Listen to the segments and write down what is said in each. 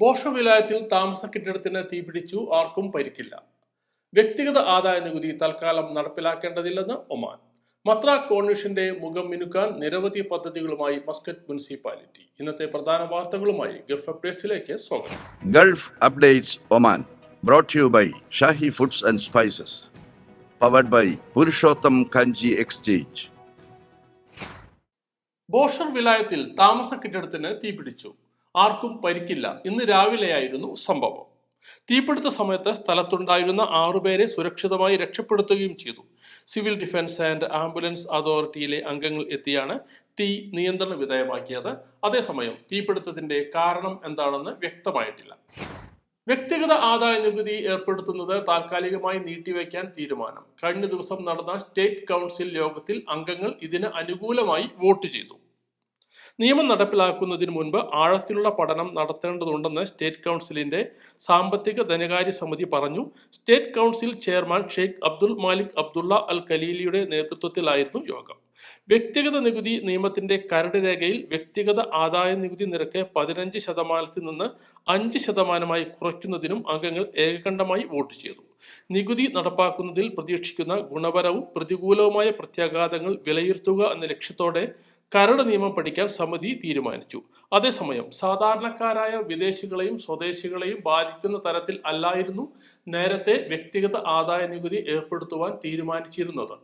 Bosch വിലായത്തിൽ താമസ കെട്ടിടത്തിന് തീപിടിച്ചു ആർക്കും പരിക്കില്ല. വ്യക്തിഗത ആദായ നികുതി തൽക്കാലം നടപ്പിലാക്കേണ്ടതില്ലെന്ന് ഒമാൻ. മത്ര കോൺവിഷന്റെ മുഖം മിനുക്കാൻ നിരവധി പദ്ധതികളുമായി മസ്കറ്റ് മുനിസിപ്പാലിറ്റി. ഇന്നത്തെ പ്രധാന വാർത്തകളുമായി ഗൾഫ് അപ്ഡേറ്റ്സിലേക്ക് സ്വാഗതം. Gulf updates Oman brought you by Shahi foods and spices powered by Purushottam Kanji exchange Bausher വിലായത്തിൽ താമസ കെട്ടിടത്തിന് തീപിടിച്ചു ആർക്കും പരിക്കില്ല ഇന്ന് രാവിലെയായിരുന്നു സംഭവം. തീപിടുത്ത സമയത്ത് സ്ഥലത്തുണ്ടായിരുന്ന ആറുപേരെ സുരക്ഷിതമായി രക്ഷപ്പെടുത്തുകയും ചെയ്തു. സിവിൽ ഡിഫൻസ് ആൻഡ് ആംബുലൻസ് അതോറിറ്റിയിലെ അംഗങ്ങൾ എത്തിയാണ് തീ നിയന്ത്രണ വിധേയമാക്കിയത്. അതേസമയം തീപിടുത്തത്തിന്റെ കാരണം എന്താണെന്ന് വ്യക്തമായിട്ടില്ല. വ്യക്തിഗത ആദായ നികുതി ഏർപ്പെടുത്തുന്നത് താൽക്കാലികമായി നീട്ടിവെക്കാൻ തീരുമാനം. കഴിഞ്ഞ ദിവസം നടന്ന സ്റ്റേറ്റ് കൗൺസിൽ യോഗത്തിൽ അംഗങ്ങൾ ഇതിന് അനുകൂലമായി വോട്ട് ചെയ്തു. നിയമം നടപ്പിലാക്കുന്നതിന് മുൻപ് ആഴത്തിലുള്ള പഠനം നടത്തേണ്ടതുണ്ടെന്ന് സ്റ്റേറ്റ് കൗൺസിലിന്റെ സാമ്പത്തിക ധനകാര്യ സമിതി പറഞ്ഞു. State council chairman Sheikh Abdul Malik Abdullah Al ഖലീലിയുടെ നേതൃത്വത്തിലായിരുന്നു യോഗം. വ്യക്തിഗത നികുതി നിയമത്തിന്റെ കരട് രേഖയിൽ വ്യക്തിഗത ആദായ നികുതി നിരക്ക് പതിനഞ്ച് ശതമാനത്തിൽ നിന്ന് അഞ്ച് ശതമാനമായി കുറയ്ക്കുന്നതിനും അംഗങ്ങൾ ഏകകണ്ഠമായി വോട്ട് ചെയ്തു. നികുതി നടപ്പാക്കുന്നതിൽ പ്രതീക്ഷിക്കുന്ന ഗുണപരവും പ്രതികൂലവുമായ പ്രത്യാഘാതങ്ങൾ വിലയിരുത്തുക എന്ന ലക്ഷ്യത്തോടെ കരട് നിയമം പഠിക്കാൻ സമിതി തീരുമാനിച്ചു. അതേസമയം സാധാരണക്കാരായ വിദേശികളെയും സ്വദേശികളെയും ബാധിക്കുന്ന തരത്തിൽ അല്ലായിരുന്നു നേരത്തെ വ്യക്തിഗത ആദായ നികുതി ഏർപ്പെടുത്തുവാൻ തീരുമാനിച്ചിരുന്നത്.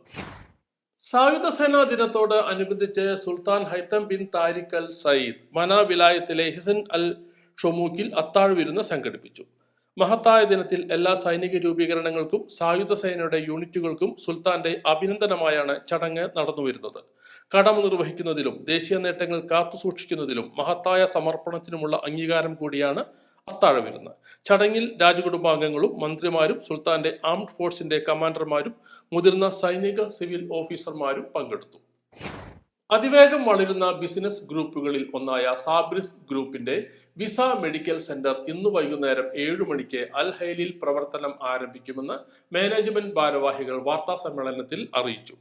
സായുധ സേനാ ദിനത്തോട് അനുബന്ധിച്ച് Sultan Haitham bin Tariq al Said Manah വിലായത്തിലെ Hisn അൽ ഷൊമൂക്കിൽ അത്താഴ്വിരുന്ന് സംഘടിപ്പിച്ചു. മഹത്തായ ദിനത്തിൽ എല്ലാ സൈനിക രൂപീകരണങ്ങൾക്കും സായുധ സേനയുടെ യൂണിറ്റുകൾക്കും സുൽത്താന്റെ അഭിനന്ദനമായാണ് ചടങ്ങ് നടന്നുവരുന്നത്. കടമ നിർവഹിക്കുന്നതിലും ദേശീയ നേട്ടങ്ങൾ കാത്തുസൂക്ഷിക്കുന്നതിലും മഹത്തായ സമർപ്പണത്തിനുമുള്ള അംഗീകാരം കൂടിയാണ് അത്താഴ വിരുന്ന് ചടങ്ങിൽ രാജകുടുംബാംഗങ്ങളും മന്ത്രിമാരും സുൽത്താന്റെ ആംഡ് ഫോഴ്സിന്റെ കമാൻഡർമാരും മുതിർന്ന സൈനിക സിവിൽ ഓഫീസർമാരും പങ്കെടുത്തു. അതിവേഗം വളരുന്ന ബിസിനസ് ഗ്രൂപ്പുകളിൽ ഒന്നായ സാബ്രിസ് ഗ്രൂപ്പിന്റെ വിസ മെഡിക്കൽ സെന്റർ ഇന്ന് വൈകുന്നേരം ഏഴു മണിക്ക് അൽ ഹൈലിൽ പ്രവർത്തനം ആരംഭിക്കുമെന്ന് മാനേജ്മെന്റ് ഭാരവാഹികൾ വാർത്താ സമ്മേളനത്തിൽ അറിയിച്ചു.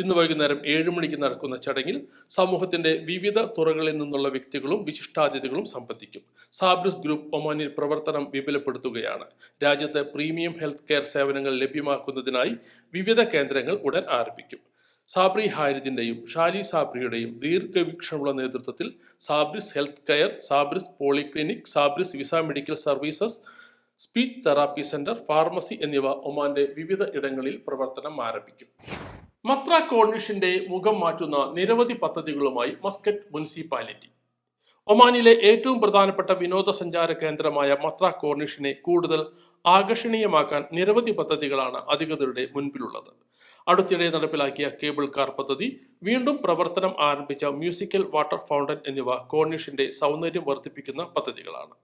ഇന്ന് വൈകുന്നേരം ഏഴ് മണിക്ക് നടക്കുന്ന ചടങ്ങിൽ സമൂഹത്തിന്റെ വിവിധ തുറകളിൽ നിന്നുള്ള വ്യക്തികളും വിശിഷ്ടാതിഥികളും സംബന്ധിക്കും. സാബ്രിസ് ഗ്രൂപ്പ് ഒമാനിൽ പ്രവർത്തനം വിപുലപ്പെടുത്തുകയാണ്. രാജ്യത്ത് പ്രീമിയം ഹെൽത്ത് കെയർ സേവനങ്ങൾ ലഭ്യമാക്കുന്നതിനായി വിവിധ കേന്ദ്രങ്ങൾ ഉടൻ ആരംഭിക്കും. സാബ്രി ഹാരിദിന്റെയും ഷാലി സാബ്രിയുടെയും ദീർഘവീക്ഷണമുള്ള നേതൃത്വത്തിൽ Sabri's health care Sabri's polyclinic Sabri's visa medical services speech therapy centre pharmacy എന്നിവ ഒമാന്റെ വിവിധ ഇടങ്ങളിൽ പ്രവർത്തനം ആരംഭിക്കും. മത്ര കോർണിഷിന്റെ മുഖം മാറ്റുന്ന നിരവധി പദ്ധതികളുമായി മസ്കറ്റ് മുനിസിപ്പാലിറ്റി. ഒമാനിലെ ഏറ്റവും പ്രധാനപ്പെട്ട വിനോദസഞ്ചാര കേന്ദ്രമായ മത്ര കോർണിഷിനെ കൂടുതൽ ആകർഷണീയമാക്കാൻ നിരവധി പദ്ധതികളാണ് അധികൃതരുടെ മുൻപിലുള്ളത്. അടുത്തിടെ നടപ്പിലാക്കിയ കേബിൾ കാർ പദ്ധതി വീണ്ടും പ്രവർത്തനം ആരംഭിച്ച മ്യൂസിക്കൽ വാട്ടർ ഫൗണ്ടൻ എന്നിവ കോർണിഷിന്റെ സൗന്ദര്യം വർദ്ധിപ്പിക്കുന്ന പദ്ധതികളാണ്.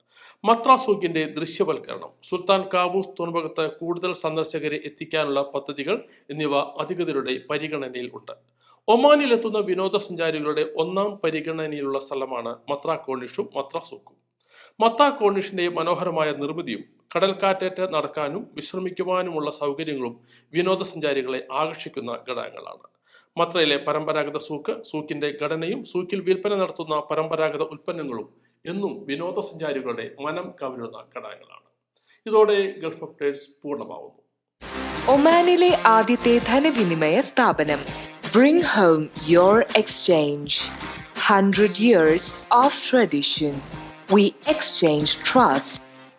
മത്രാസൂക്കിന്റെ ദൃശ്യവൽക്കരണം സുൽത്താൻ കാബൂസ് തുറമുഖത്ത് കൂടുതൽ സന്ദർശകരെ എത്തിക്കാനുള്ള പദ്ധതികൾ എന്നിവ അധികൃതരുടെ പരിഗണനയിൽ ഉണ്ട്. ഒമാനിലെത്തുന്ന വിനോദസഞ്ചാരികളുടെ ഒന്നാം പരിഗണനയിലുള്ള സ്ഥലമാണ് മത്ര കോർണിഷും മത്രാസൂക്കും മത്ത കോണിഷിന്റെ മനോഹരമായ നിർമ്മിതിയും കടൽക്കാറ്റേറ്റ് നടക്കാനും വിശ്രമിക്കുവാനുമുള്ള സൗകര്യങ്ങളും വിനോദസഞ്ചാരികളെ ആകർഷിക്കുന്ന ഘടകങ്ങളാണ്. മത്രയിലെ പരമ്പരാഗത സൂക്ക് സൂക്കിന്റെ ഘടനയും സൂക്കിൽ വിൽപ്പന നടത്തുന്ന പരമ്പരാഗത ഉൽപ്പന്നങ്ങളും എന്നും വിനോദസഞ്ചാരികളുടെ മനം കവരുന്ന ഘടകങ്ങളാണ്. ഇതോടെ ഗൾഫ് അപ്ഡേറ്റ്സ് പൂർണമാവുന്നു. ഒമാനിലെ ആദ്യത്തെ ധനവിനിമയ സ്ഥാപനം bring home your exchange hundred years of tradition we exchange trust